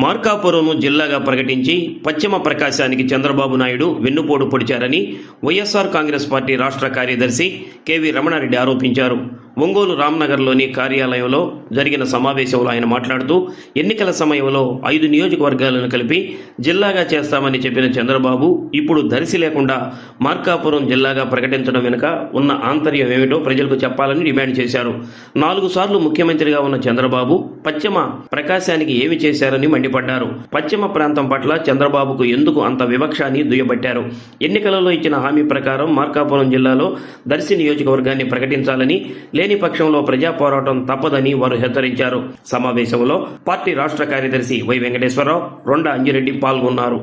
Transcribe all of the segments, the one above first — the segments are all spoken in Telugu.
మార్కాపురంను జిల్లాగా ప్రకటించి పశ్చిమ ప్రకాశానికి చంద్రబాబు నాయుడు వెన్నుపోటు పొడిచారని వైఎస్ఆర్ కాంగ్రెస్ పార్టీ రాష్ట్ర కార్యదర్శి కెవి రమణారెడ్డి ఆరోపించారు. ఒంగోలు రామ్నగర్లోని కార్యాలయంలో జరిగిన సమావేశంలో ఆయన మాట్లాడుతూ ఎన్నికల సమయంలో ఐదు నియోజకవర్గాలను కలిపి జిల్లాగా చేస్తామని చెప్పిన చంద్రబాబు ఇప్పుడు దర్శి లేకుండా మార్కాపురం జిల్లాగా ప్రకటించడం వెనుక ఉన్న ఆంతర్యం ఏమిటో ప్రజలకు చెప్పాలని డిమాండ్ చేశారు. నాలుగు సార్లు ముఖ్యమంత్రిగా ఉన్న చంద్రబాబు పశ్చిమ ప్రకాశానికి ఏమి చేశారని మండిపడ్డారు. పశ్చిమ ప్రాంతం పట్ల చంద్రబాబుకు ఎందుకు అంత వివక్ష అని దుయ్యబట్టారు? ఎన్నికలలో ఇచ్చిన హామీ ప్రకారం మార్కాపురం జిల్లాలో దర్శి నియోజకవర్గాన్ని ప్రకటించాలని లేని పక్షంలో ప్రజా పోరాటం తప్పదని వారు హెచ్చరించారు. సమావేశంలో పార్టీ రాష్ట్ర కార్యదర్శి వై వెంకటేశ్వరరావు రొండ అంజిరెడ్డి పాల్గొన్నారు.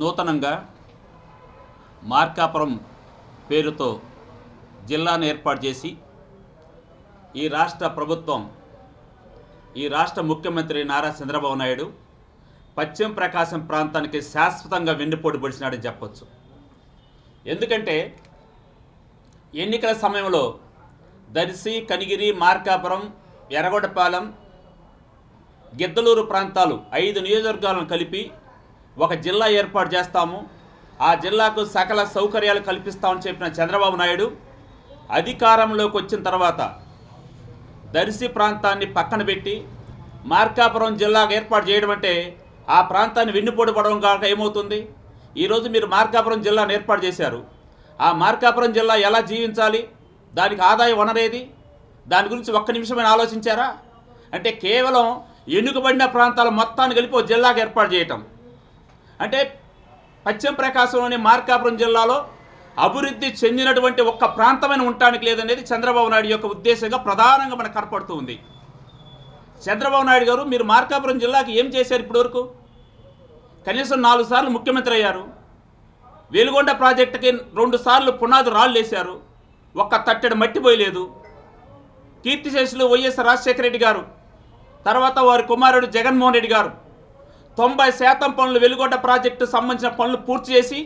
నూతనంగా మార్కాపురం పేరుతో జిల్లాను ఏర్పాటు చేసి ఈ రాష్ట్ర ప్రభుత్వం ఈ రాష్ట్ర ముఖ్యమంత్రి నారా చంద్రబాబు నాయుడు పశ్చిమ ప్రకాశం ప్రాంతానికి శాశ్వతంగా వెన్నుపోటు పొడిచినాడని చెప్పొచ్చు. ఎందుకంటే ఎన్నికల సమయంలో దర్శి కనిగిరి మార్కాపురం ఎర్రగొడపాలెం గిద్దలూరు ప్రాంతాలు ఐదు నియోజకవర్గాలను కలిపి ఒక జిల్లా ఏర్పాటు చేస్తాము. ఆ జిల్లాకు సకల సౌకర్యాలు కల్పిస్తామని చెప్పిన చంద్రబాబు నాయుడు అధికారంలోకి వచ్చిన తర్వాత దర్శి ప్రాంతాన్ని పక్కన పెట్టి మార్కాపురం జిల్లాకు ఏర్పాటు చేయడం అంటే ఆ ప్రాంతాన్ని వెన్నుపోటు పడడం కాక ఏమవుతుంది? ఈరోజు మీరు మార్కాపురం జిల్లాను ఏర్పాటు చేశారు. ఆ మార్కాపురం జిల్లా ఎలా జీవించాలి? దానికి ఆదాయ వనరేది దాని గురించి ఒక్క నిమిషమైన ఆలోచించారా? అంటే కేవలం ఎన్నుకబడిన ప్రాంతాల మొత్తాన్ని కలిపి ఒక జిల్లాకు ఏర్పాటు చేయటం. అంటే పశ్చిమ ప్రకాశంలోని మార్కాపురం జిల్లాలో అభివృద్ధి చెందినటువంటి ఒక్క ప్రాంతమైన ఉండటానికి లేదనేది చంద్రబాబు నాయుడు యొక్క ఉద్దేశంగా ప్రధానంగా మనకు కనపడుతూ ఉంది. చంద్రబాబు నాయుడు గారు మీరు మార్కాపురం జిల్లాకి ఏం చేశారు ఇప్పటివరకు? కనీసం నాలుగు సార్లు ముఖ్యమంత్రి అయ్యారు. వెలుగొండ ప్రాజెక్టుకి రెండు సార్లు పునాది రాళ్ళు వేశారు. ఒక్క తట్టెడు మట్టి పోయలేదు. కీర్తిశేషులు వైఎస్ రాజశేఖర రెడ్డి గారు తర్వాత వారి కుమారుడు జగన్మోహన్ రెడ్డి గారు తొంభై శాతం పనులు వెలుగొండ ప్రాజెక్టు సంబంధించిన పనులు పూర్తి చేసి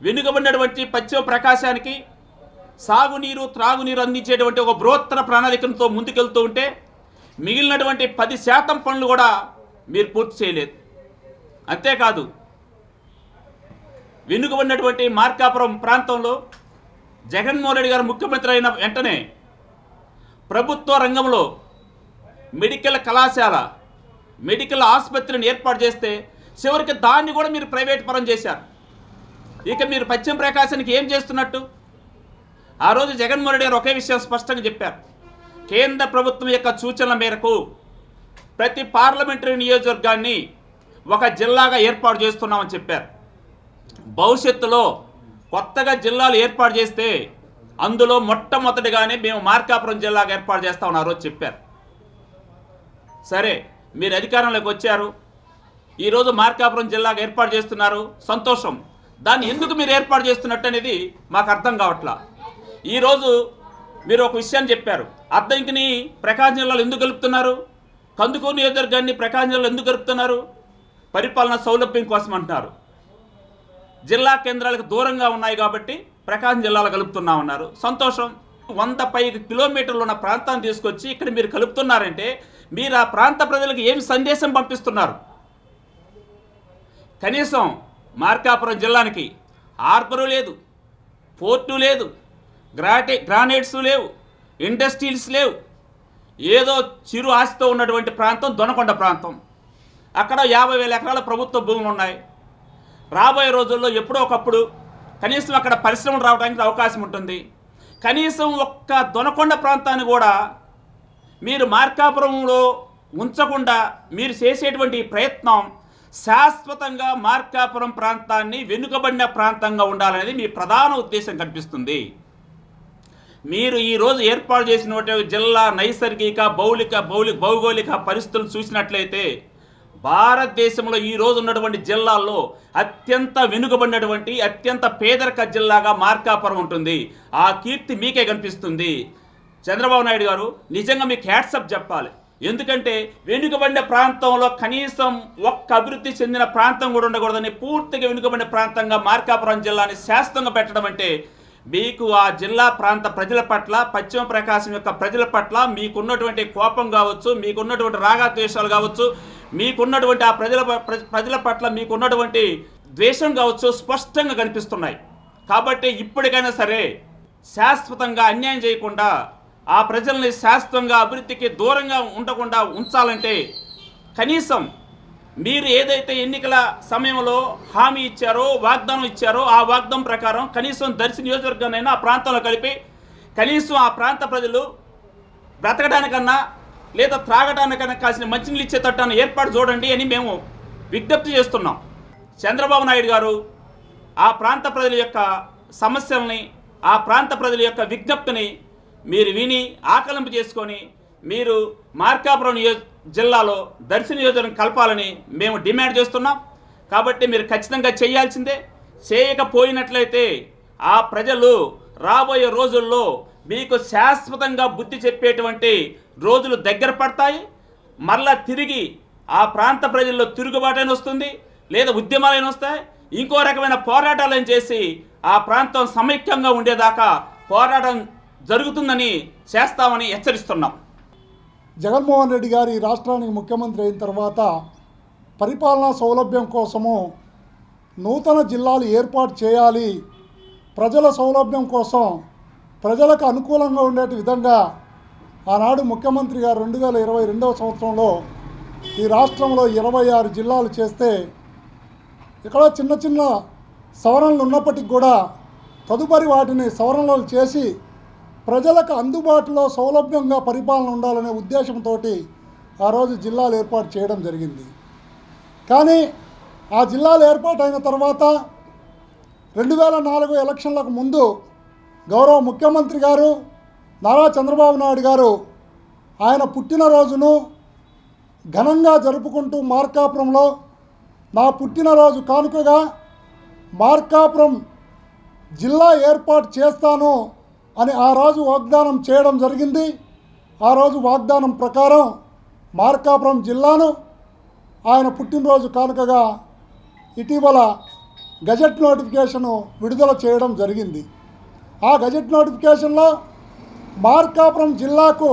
వెనుకబడినటువంటి పశ్చిమ ప్రకాశానికి సాగునీరు త్రాగునీరు అందించేటువంటి ఒక బృహత్తర ప్రణాళికలతో ముందుకెళ్తూ ఉంటే మిగిలినటువంటి పది శాతం పనులు కూడా మీరు పూర్తి చేయలేదు. అంతేకాదు వెనుకబడినటువంటి మార్కాపురం ప్రాంతంలో జగన్మోహన్ రెడ్డి గారు ముఖ్యమంత్రి అయిన వెంటనే ప్రభుత్వ రంగంలో మెడికల్ కళాశాల మెడికల్ ఆసుపత్రిని ఏర్పాటు చేస్తే చివరికి దాన్ని కూడా మీరు ప్రైవేట్ పరం చేశారు. ఇక మీరు పశ్చిమ ప్రకాశానికి ఏం చేస్తున్నట్టు? ఆ రోజు జగన్మోహన్ రెడ్డి గారు ఒకే విషయం స్పష్టంగా చెప్పారు. కేంద్ర ప్రభుత్వం యొక్క సూచనల మేరకు ప్రతి పార్లమెంటరీ నియోజకవర్గాన్ని ఒక జిల్లాగా ఏర్పాటు చేస్తున్నామని చెప్పారు. భవిష్యత్తులో కొత్తగా జిల్లాలు ఏర్పాటు చేస్తే అందులో మొట్టమొదటిగానే మేము మార్కాపురం జిల్లాగా ఏర్పాటు చేస్తామని ఆ రోజు చెప్పారు. సరే మీరు అధికారంలోకి వచ్చారు. ఈరోజు మార్కాపురం జిల్లాగా ఏర్పాటు చేస్తున్నారు. సంతోషం. దాన్ని ఎందుకు మీరు ఏర్పాటు చేస్తున్నట్టు అనేది మాకు అర్థం కావట్లా. ఈరోజు మీరు ఒక విషయాన్ని చెప్పారు. అద్దంకిని ప్రకాశం జిల్లాలో ఎందుకు కలుపుతున్నారు కందుకూరు నియోజకవర్గాన్ని ప్రకాశం జిల్లాలో ఎందుకు కలుపుతున్నారు పరిపాలన సౌలభ్యం కోసం అంటున్నారు. జిల్లా కేంద్రాలకు దూరంగా ఉన్నాయి కాబట్టి ప్రకాశం జిల్లాలో కలుపుతున్నామన్నారు సంతోషం వంద పైకి కిలోమీటర్లు ఉన్న ప్రాంతాన్ని తీసుకొచ్చి ఇక్కడ మీరు కలుపుతున్నారంటే మీరు ఆ ప్రాంత ప్రజలకు ఏమి సందేశం పంపిస్తున్నారు? కనీసం మార్కాపురం జిల్లానికి హార్బరు లేదు పోర్టు లేదు గ్రాటే గ్రానైట్స్ లేవు ఇండస్ట్రీస్ లేవు. ఏదో చిరు ఆస్తితో ఉన్నటువంటి ప్రాంతం దొనకొండ ప్రాంతం. అక్కడ యాభై వేల ఎకరాల ప్రభుత్వ భూములు ఉన్నాయి. రాబోయే రోజుల్లో ఎప్పుడో ఒకప్పుడు కనీసం అక్కడ పరిశ్రమలు రావడానికి అవకాశం ఉంటుంది. కనీసం ఒక్క దొనకొండ ప్రాంతాన్ని కూడా మీరు మార్కాపురంలో ఉంచకుండా మీరు చేసేటువంటి ప్రయత్నం శాశ్వతంగా మార్కాపురం ప్రాంతాన్ని వెనుకబడిన ప్రాంతంగా ఉండాలనేది మీ ప్రధాన ఉద్దేశం కనిపిస్తుంది. మీరు ఈరోజు ఏర్పాటు చేసినటువంటి జిల్లా నైసర్గిక భౌలిక భౌలిక భౌగోళిక పరిస్థితులు చూసినట్లయితే భారతదేశంలో ఈ రోజు ఉన్నటువంటి జిల్లాల్లో అత్యంత వెనుకబడినటువంటి అత్యంత పేదరిక జిల్లాగా మార్కాపురం ఉంటుంది. ఆ కీర్తి మీకే కనిపిస్తుంది. చంద్రబాబు నాయుడు గారు నిజంగా మీకు హ్యాట్సప్ చెప్పాలి. ఎందుకంటే వెనుకబడిన ప్రాంతంలో కనీసం ఒక్క అభివృద్ధి చెందిన ప్రాంతం కూడా ఉండకూడదని పూర్తిగా వెనుకబడిన ప్రాంతంగా మార్కాపురం జిల్లాని శాశ్వతంగా పెట్టడం అంటే మీకు ఆ జిల్లా ప్రాంత ప్రజల పట్ల పశ్చిమ ప్రకాశం యొక్క ప్రజల పట్ల మీకున్నటువంటి కోపం కావచ్చు మీకున్నటువంటి రాగాద్వేషాలు కావచ్చు మీకున్నటువంటి ఆ ప్రజల ప్రజల పట్ల మీకున్నటువంటి ద్వేషం కావచ్చు స్పష్టంగా కనిపిస్తున్నాయి. కాబట్టి ఇప్పటికైనా సరే శాశ్వతంగా అన్యాయం చేయకుండా ఆ ప్రజల్ని శాశ్వతంగా అభివృద్ధికి దూరంగా ఉండకుండా ఉంచాలంటే కనీసం మీరు ఏదైతే ఎన్నికల సమయంలో హామీ ఇచ్చారో వాగ్దానం ఇచ్చారో ఆ వాగ్దానం ప్రకారం కనీసం దర్శి నియోజకవర్గానైనా ఆ ప్రాంతంలో కలిపి కనీసం ఆ ప్రాంత ప్రజలు బ్రతకడానికన్నా లేదా త్రాగడానికన్నా కాసిన మంచినీళ్ళు ఇచ్చేటట్టు ఏర్పాటు చూడండి అని మేము విజ్ఞప్తి చేస్తున్నాం. చంద్రబాబు నాయుడు గారు ఆ ప్రాంత ప్రజల యొక్క సమస్యల్ని ఆ ప్రాంత ప్రజల యొక్క విజ్ఞప్తిని మీరు విని ఆకలింపు చేసుకొని మీరు మార్కాపురం నియోజక జిల్లాలో దర్శి నియోజకవర్గం కలపాలని మేము డిమాండ్ చేస్తున్నాం. కాబట్టి మీరు ఖచ్చితంగా చేయాల్సిందే. చేయకపోయినట్లయితే ఆ ప్రజలు రాబోయే రోజుల్లో మీకు శాశ్వతంగా బుద్ధి చెప్పేటువంటి రోజులు దగ్గర పడతాయి. మరలా తిరిగి ఆ ప్రాంత ప్రజల్లో తిరుగుబాటైన వస్తుంది. లేదా ఉద్యమాలైన వస్తాయి. ఇంకో రకమైన పోరాటాలను చేసి ఆ ప్రాంతం సమైక్యంగా ఉండేదాకా పోరాటం జరుగుతుందని చేస్తామని హెచ్చరిస్తున్నాం. జగన్మోహన్ రెడ్డి గారు ఈ రాష్ట్రానికి ముఖ్యమంత్రి అయిన తర్వాత పరిపాలనా సౌలభ్యం కోసము నూతన జిల్లాలు ఏర్పాటు చేయాలి. ప్రజల సౌలభ్యం కోసం ప్రజలకు అనుకూలంగా ఉండే విధంగా ఆనాడు ముఖ్యమంత్రి గారు రెండు వేల ఇరవై రెండవ సంవత్సరంలో ఈ రాష్ట్రంలో ఇరవై ఆరు జిల్లాలు చేస్తే ఇక్కడ చిన్న చిన్న సవరణలు ఉన్నప్పటికీ కూడా తదుపరి వాటిని సవరణలు చేసి ప్రజలకు అందుబాటులో సౌలభ్యంగా పరిపాలన ఉండాలనే ఉద్దేశంతో ఆ రోజు జిల్లాలు ఏర్పాటు చేయడం జరిగింది. కానీ ఆ జిల్లాలు ఏర్పాటైన తర్వాత రెండు వేల నాలుగు ఎలక్షన్లకు ముందు గౌరవ ముఖ్యమంత్రి గారు నారా చంద్రబాబు నాయుడు గారు ఆయన పుట్టినరోజును ఘనంగా జరుపుకుంటూ మార్కాపురంలో నా పుట్టినరోజు కానుకగా మార్కాపురం జిల్లా ఏర్పాటు చేస్తాను అని ఆ రోజు వాగ్దానం చేయడం జరిగింది. ఆ రోజు వాగ్దానం ప్రకారం మార్కాపురం జిల్లాను ఆయన పుట్టినరోజు కానుకగా ఇటీవల గజెట్ నోటిఫికేషను విడుదల చేయడం జరిగింది. ఆ గజెట్ నోటిఫికేషన్లో మార్కాపురం జిల్లాకు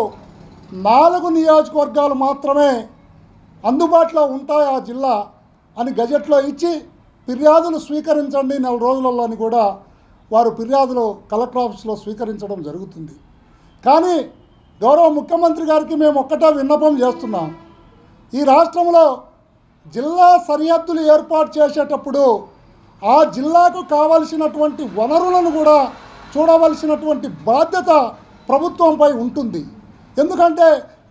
నాలుగు నియోజకవర్గాలు మాత్రమే అందుబాటులో ఉంటాయి ఆ జిల్లా అని గజెట్లో ఇచ్చి ఫిర్యాదులు స్వీకరించండి నెల రోజులలో అని కూడా వారు ఫిర్యాదులు కలెక్టర్ ఆఫీస్లో స్వీకరించడం జరుగుతుంది. కానీ గౌరవ ముఖ్యమంత్రి గారికి మేము ఒక్కటే విన్నపం చేస్తున్నాం. ఈ రాష్ట్రంలో జిల్లా సరిహద్దులు ఏర్పాటు చేసేటప్పుడు ఆ జిల్లాకు కావలసినటువంటి వనరులను కూడా చూడవలసినటువంటి బాధ్యత ప్రభుత్వంపై ఉంటుంది. ఎందుకంటే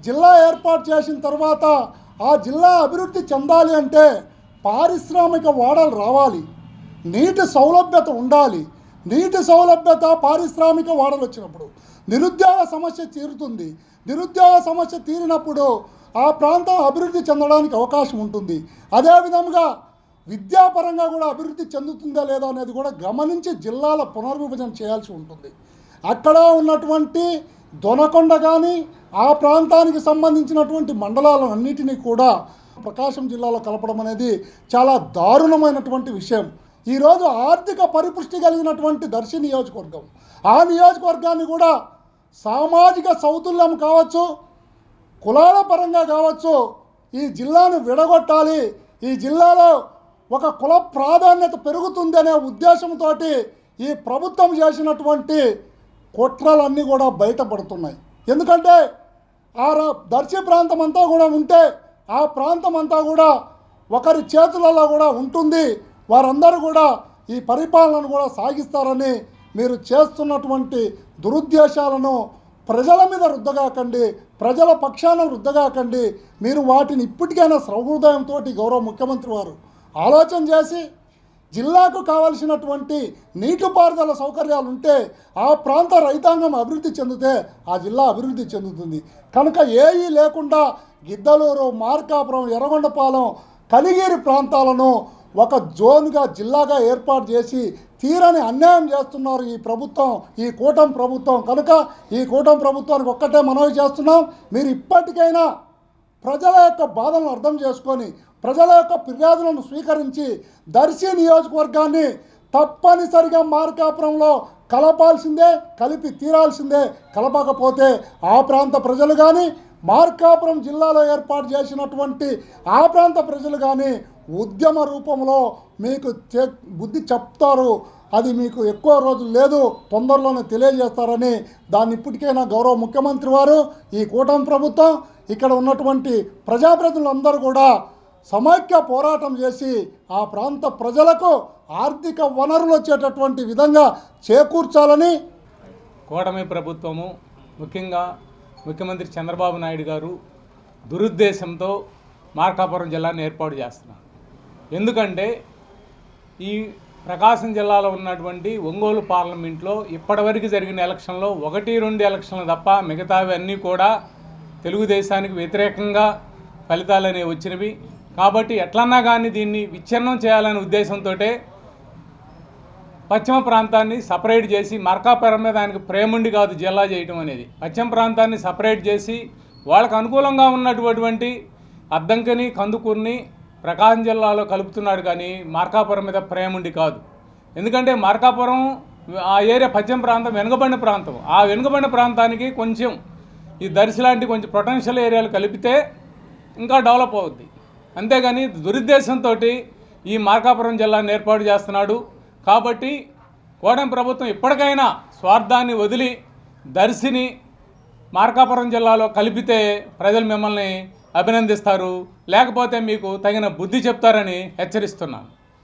జిల్లా ఏర్పాటు చేసిన తర్వాత ఆ జిల్లా అభివృద్ధి చెందాలి అంటే పారిశ్రామిక వాడలు రావాలి. నీటి సౌలభ్యత ఉండాలి. నీటి సౌలభ్యత పారిశ్రామిక వాడలు వచ్చినప్పుడు నిరుద్యోగ సమస్య తీరుతుంది. నిరుద్యోగ సమస్య తీరినప్పుడు ఆ ప్రాంతం అభివృద్ధి చెందడానికి అవకాశం ఉంటుంది. అదేవిధంగా విద్యాపరంగా కూడా అభివృద్ధి చెందుతుందా లేదా అనేది కూడా గమనించి జిల్లాల పునర్విభజన చేయాల్సి ఉంటుంది. అక్కడ ఉన్నటువంటి దొనకొండ కానీ ఆ ప్రాంతానికి సంబంధించినటువంటి మండలాలన్నిటినీ కూడా ప్రకాశం జిల్లాలో కలపడం అనేది చాలా దారుణమైనటువంటి విషయం. ఈరోజు ఆర్థిక పరిపుష్టి కలిగినటువంటి దర్శి నియోజకవర్గం. ఆ నియోజకవర్గాన్ని కూడా సామాజిక సౌతుల్యం కావచ్చు కులాల పరంగా కావచ్చు ఈ జిల్లాను విడగొట్టాలి. ఈ జిల్లాలో ఒక కుల ప్రాధాన్యత పెరుగుతుందనే ఉద్దేశంతో ఈ ప్రభుత్వం చేసినటువంటి కుట్రలన్నీ కూడా బయటపడుతున్నాయి. ఎందుకంటే ఆ ర- దర్శి ప్రాంతం అంతా కూడా ఉంటే ఆ ప్రాంతం అంతా కూడా ఒకరి చేతులలో కూడా ఉంటుంది. వారందరూ కూడా ఈ పరిపాలనను కూడా సాగిస్తారని మీరు చేస్తున్నటువంటి దురుద్దేశాలను ప్రజల మీద రుద్దగాకండి ప్రజల పక్షాన రుద్దగాకండి. మీరు వాటిని ఇప్పటికైనా సహృదయంతో గౌరవ ముఖ్యమంత్రి వారు ఆలోచన చేసి జిల్లాకు కావలసినటువంటి నీటిపారుదల సౌకర్యాలు ఉంటే ఆ ప్రాంత రైతాంగం అభివృద్ధి చెందితే ఆ జిల్లా అభివృద్ధి చెందుతుంది. కనుక ఏఈ లేకుండా గిద్దలూరు మార్కాపురం ఎర్రగొండపాలెం కలిగేరి ప్రాంతాలను ఒక జోన్గా జిల్లాగా ఏర్పాటు చేసి తీరని అన్యాయం చేస్తున్నారు ఈ ప్రభుత్వం ఈ కూటమి ప్రభుత్వం. కనుక ఈ కూటమి ప్రభుత్వానికి ఒక్కటే మనవి చేస్తున్నాం మీరు ఇప్పటికైనా ప్రజల యొక్క బాధలను అర్థం చేసుకొని ప్రజల యొక్క ఫిర్యాదులను స్వీకరించి దర్శి నియోజకవర్గాన్ని తప్పనిసరిగా మార్కాపురంలో కలపాల్సిందే కలిపి తీరాల్సిందే. కలపకపోతే ఆ ప్రాంత ప్రజలు కానీ మార్కాపురం జిల్లాలో ఏర్పాటు చేసినటువంటి ఆ ప్రాంత ప్రజలు కానీ ఉద్యమ రూపంలో మీకు చే- బుద్ధి చెప్తారు. అది మీకు ఎక్కువ రోజులు లేదు తొందరలోనే తెలియజేస్తారని దాన్ని ఇప్పటికైనా గౌరవ ముఖ్యమంత్రి వారు ఈ కూటమి ప్రభుత్వం ఇక్కడ ఉన్నటువంటి ప్రజాప్రతినిధులందరూ కూడా సమైక్య పోరాటం చేసి ఆ ప్రాంత ప్రజలకు ఆర్థిక వనరులు వచ్చేటటువంటి విధంగా చేకూర్చాలని కూటమి ప్రభుత్వము ముఖ్యంగా ముఖ్యమంత్రి చంద్రబాబు నాయుడు గారు దురుద్దేశంతో మార్కాపురం జిల్లాను ఏర్పాటు చేస్తున్నారు. ఎందుకంటే ఈ ప్రకాశం జిల్లాలో ఉన్నటువంటి ఒంగోలు పార్లమెంట్లో ఇప్పటివరకు జరిగిన ఎలక్షన్లో ఒకటి రెండు ఎలక్షన్లు తప్ప మిగతావి అన్నీ కూడా తెలుగుదేశానికి వ్యతిరేకంగా ఫలితాలు అనేవి వచ్చినవి. కాబట్టి ఎట్లన్నా కానీ దీన్ని విచ్ఛిన్నం చేయాలనే ఉద్దేశంతో పశ్చిమ ప్రాంతాన్ని సపరేట్ చేసి మర్కాపురం మీద ఆయనకు ప్రేముండి కాదు జిల్లా చేయటం అనేది. పశ్చిమ ప్రాంతాన్ని సపరేట్ చేసి వాళ్ళకు అనుకూలంగా ఉన్నటువంటి అద్దంకిని కందుకూరిని ప్రకాశం జిల్లాలో కలుపుతున్నాడు కానీ మార్కాపురం మీద ప్రేముండి కాదు. ఎందుకంటే మార్కాపురం ఆ ఏరియా పశ్చిమ ప్రాంతం వెనుకబడిన ప్రాంతం. ఆ వెనుకబడిన ప్రాంతానికి కొంచెం ఈ దర్శి లాంటి కొంచెం పొటెన్షియల్ ఏరియాలు కలిపితే ఇంకా డెవలప్ అవుద్ది. అంతేగాని దురుద్దేశంతో ఈ మార్కాపురం జిల్లాను ఏర్పాటు చేస్తున్నాడు. కాబట్టి కోటం ప్రభుత్వం ఇప్పటికైనా స్వార్థాన్ని వదిలి దర్శిని మార్కాపురం జిల్లాలో కలిపితే ప్రజలు మిమ్మల్ని అభినందిస్తారు. లేకపోతే మీకు తగిన బుద్ధి చెప్తారని హెచ్చరిస్తున్నాను.